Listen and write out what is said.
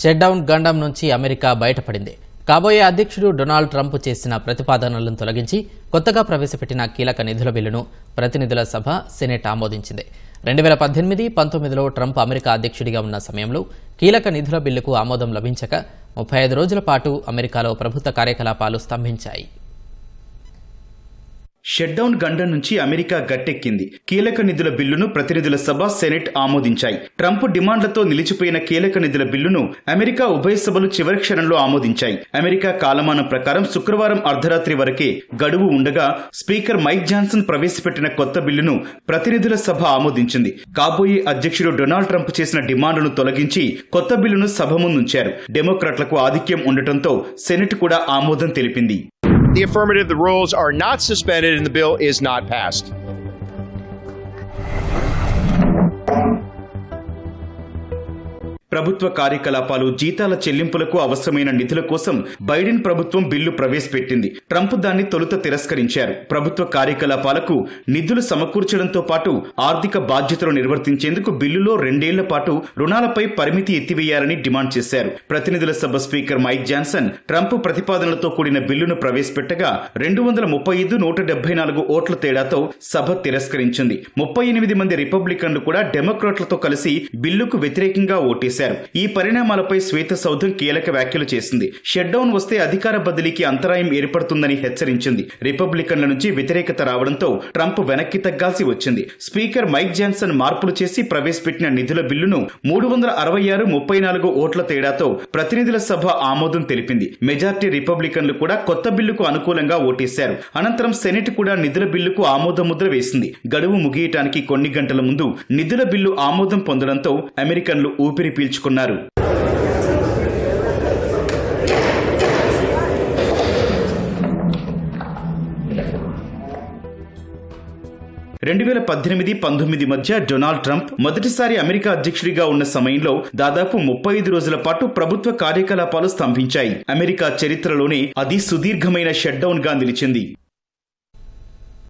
Shutdown గండం నుంచి America బయటపడింది. కాబోయే అధ్యక్షుడు డొనాల్డ్ ట్రంప్ చేసిన ప్రతిపాదనలను తొలగించి కొత్తగా ప్రవేశపెట్టిన కీలక నిధుల బిల్లును ప్రతినిధుల సభ సెనెట్ ఆమోదించింది. రెండు వేల పద్దెనిమిది పంతొమ్మిదిలో ట్రంప్ అమెరికా అధ్యక్షుడిగా ఉన్న సమయంలో కీలక నిధుల బిల్లుకు ఆమోదం లభించక ముప్పై ఐదు రోజుల పాటు అమెరికాలో ప్రభుత్వ కార్యకలాపాలు స్తంభించాయి. షట్డౌన్ గండం నుంచి అమెరికా గట్టెక్కింది. కీలక నిధుల బిల్లును ప్రతినిధుల సభ సెనెట్ ఆమోదించాయి. ట్రంప్ డిమాండ్లతో నిలిచిపోయిన కీలక నిధుల బిల్లును అమెరికా ఉభయ సభలు చివరి క్షణంలో ఆమోదించాయి. అమెరికా కాలమానం ప్రకారం శుక్రవారం అర్ధరాత్రి వరకే గడువు ఉండగా స్పీకర్ మైక్ జాన్సన్ ప్రవేశపెట్టిన కొత్త బిల్లును ప్రతినిధుల సభ ఆమోదించింది. కాబోయే అధ్యక్షుడు డొనాల్డ్ ట్రంప్ చేసిన డిమాండ్లను తొలగించి కొత్త బిల్లును సభ ముందుంచారు. డెమోక్రాట్లకు ఆధిక్యం ఉండటంతో సెనెట్ కూడా ఆమోదం తెలిపింది. The affirmative, the rules are not suspended and the bill is not passed. ప్రభుత్వ కార్యకలాపాలు జీతాల చెల్లింపులకు అవసరమైన నిధుల కోసం బైడెన్ ప్రభుత్వం బిల్లు ప్రవేశపెట్టింది. ట్రంప్ దాన్ని తొలుత తిరస్కరించారు. ప్రభుత్వ కార్యకలాపాలకు నిధులు సమకూర్చడంతో పాటు ఆర్థిక బాధ్యతలు నిర్వర్తించేందుకు బిల్లులో రెండేళ్ళ పాటు రుణాలపై పరిమితి ఎత్తివేయాలని డిమాండ్ చేశారు. ప్రతినిధుల సభ స్పీకర్ మైక్ జాన్సన్ ట్రంప్ ప్రతిపాదనలతో కూడిన బిల్లును ప్రవేశపెట్టగా రెండు వందల ముప్పై ఐదు నూట డెబ్బై నాలుగు ఓట్ల తేడాతో సభ తిరస్కరించింది. ముప్పై ఎనిమిది మంది రిపబ్లికన్లు కూడా డెమోక్రాట్లతో కలిసి బిల్లుకు వ్యతిరేకంగా ఓటేశారు. ఈ పరిణామాలపై శ్వేత సౌధం కీలక వ్యాఖ్యలు చేసింది. షట్డౌన్ వస్తే అధికార బదిలీకి అంతరాయం ఏర్పడుతుందని హెచ్చరించింది. రిపబ్లికన్ల నుంచి వ్యతిరేకత రావడంతో ట్రంప్ వెనక్కి తగ్గాల్సి వచ్చింది. స్పీకర్ మైక్ జాన్సన్ మార్పులు చేసి ప్రవేశపెట్టిన నిధుల బిల్లును మూడు వందల అరవై ఆరు ముప్పై నాలుగు ఓట్ల తేడాతో ప్రతినిధుల సభ ఆమోదం తెలిపింది. మెజార్టీ రిపబ్లికన్లు కూడా కొత్త బిల్లుకు అనుకూలంగా ఓటేశారు. అనంతరం సెనెట్ కూడా నిధుల బిల్లుకు ఆమోద ముద్ర వేసింది. గడువు ముగియటానికి కొన్ని గంటల ముందు నిధుల బిల్లు ఆమోదం పొందడంతో అమెరికన్లు ఊపిరి పీల్చుకున్నారు రెండు వేల పద్దెనిమిది పంతొమ్మిది మధ్య డొనాల్డ్ ట్రంప్ మొదటిసారి అమెరికా అధ్యక్షుడిగా ఉన్న సమయంలో దాదాపు ముప్పై ఐదు రోజుల పాటు ప్రభుత్వ కార్యకలాపాలు స్తంభించాయి. అమెరికా చరిత్రలోనే అది సుదీర్ఘమైన షట్డౌన్గా నిలిచింది